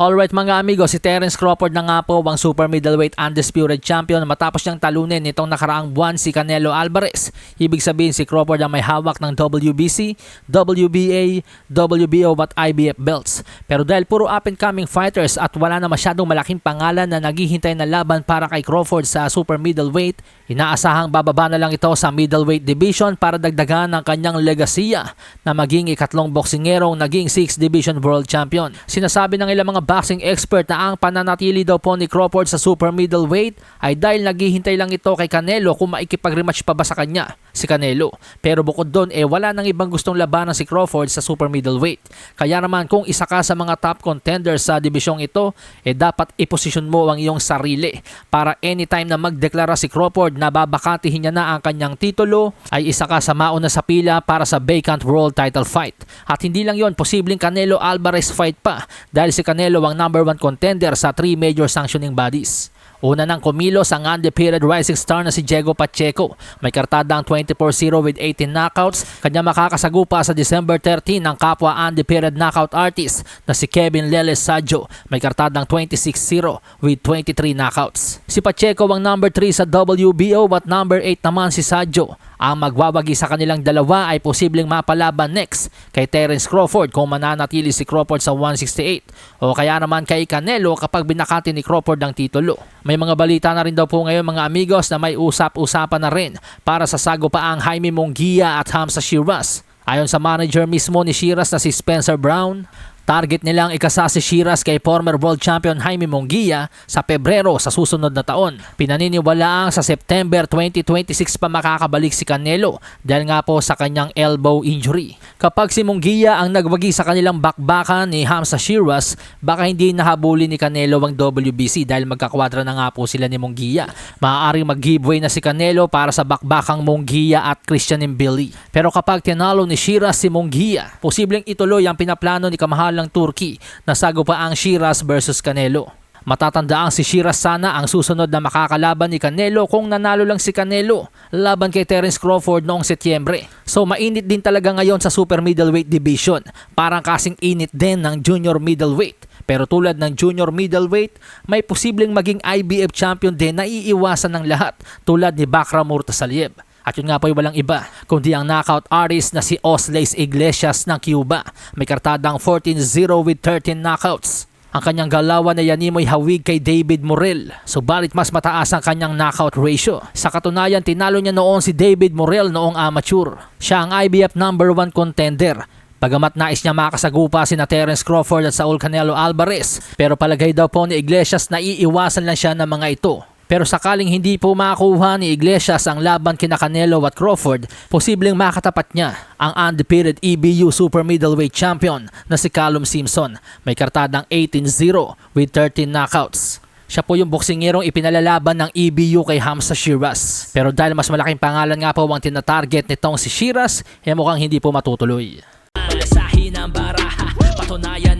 Alright mga amigo, si Terence Crawford na nga po ang super middleweight undisputed champion matapos niyang talunin nitong nakaraang buwan si Canelo Alvarez. Ibig sabihin si Crawford ang may hawak ng WBC, WBA, WBO at IBF belts. Pero dahil puro up and coming fighters at wala na masyadong malaking pangalan na naghihintay na laban para kay Crawford sa super middleweight, inaasahang bababa na lang ito sa middleweight division para dagdagan ang kanyang legasiya na maging ikatlong boksingerong naging 6 division world champion. Sinasabi ng ilang mga boxing expert na ang pananatili daw po ni Crawford sa super middleweight ay dahil naghihintay lang ito kay Canelo kung maikipag-rematch pa ba sa kanya si Canelo. Pero bukod doon eh wala nang ibang gustong labanan si Crawford sa super middleweight. Kaya naman kung isa ka sa mga top contenders sa dibisyong ito, eh dapat iposisyon mo ang iyong sarili para anytime na magdeklara si Crawford na babakatihin niya na ang kanyang titulo, ay isa ka sa mauna sa pila para sa vacant world title fight. At hindi lang yon posibleng Canelo Alvarez fight pa dahil si Canelo ang number one contender sa three major sanctioning bodies. Una nang kumilos ang undefeated rising star na si Diego Pacheco. May kartadang 24-0 with 18 knockouts. Kanya makakasagupa sa December 13 ng kapwa undefeated knockout artist na si Kevin Lele Saggio. May kartadang 26-0 with 23 knockouts. Si Pacheco ang number 3 sa WBO at number 8 naman si Saggio. Ang magwawagi sa kanilang dalawa ay posibleng mapalaban next kay Terence Crawford kung mananatili si Crawford sa 168 o kaya naman kay Canelo kapag binakati ni Crawford ang titulo. May mga balita na rin daw po ngayon mga amigos na may usap-usapan na rin para sa sagupaang Jaime Munguia at Hamza Shiraz. Ayon sa manager mismo ni Shiraz na si Spencer Brown, Target nilang ikasa si Shiraz kay former world champion Jaime Munguia sa Pebrero sa susunod na taon. Pinaniniwalaang sa September 2026 pa makakabalik si Canelo dahil nga po sa kanyang elbow injury. Kapag si Munguia ang nagwagi sa kanilang bakbakan ni Hamza Shiraz, baka hindi nahabuli ni Canelo ang WBC dahil magkakwadra na nga po sila ni Munguia. Maaaring mag-giveaway na si Canelo para sa bakbakang Munguia at Christian Mbili. Pero kapag tinalo ni Shiraz si Munguia, posibleng ituloy ang pinaplano ni kamahalang Turkey na sagupa ang Shiraz versus Canelo. Matatandaan si Shiraz sana ang susunod na makakalaban ni Canelo kung nanalo lang si Canelo laban kay Terence Crawford noong Setyembre. So mainit din talaga ngayon sa super middleweight division. Parang kasing init din ng junior middleweight. Pero tulad ng junior middleweight, may posibleng maging IBF champion din na iiwasan ng lahat tulad ni Bakra Murtasaliev. At yun nga po ay walang iba, kundi ang knockout artist na si Oslays Iglesias ng Cuba. May kartadang 14-0 with 13 knockouts. Ang kanyang galawan ay hawig kay David Morel. Subalit mas mataas ang kanyang knockout ratio. Sa katunayan, tinalo niya noon si David Morel noong amateur. Siya ang IBF number 1 contender. Bagamat nais niya makasagupa si na Terence Crawford at Saul Canelo Alvarez, pero palagay daw po ni Iglesias na iiwasan lang siya ng mga ito. Pero sakaling hindi po makakuha ni Iglesias ang laban kina Canelo at Crawford, posibleng makatapat niya ang undefeated EBU Super Middleweight Champion na si Callum Simpson. May kartadang 18-0 with 13 knockouts. Siya po yung boksingerong ipinalalaban ng EBU kay Hamza Shiraz. Pero dahil mas malaking pangalan nga po ang tinatarget nitong si Shiraz, eh mukhang hindi po matutuloy. Sahin ang baraha, patunayan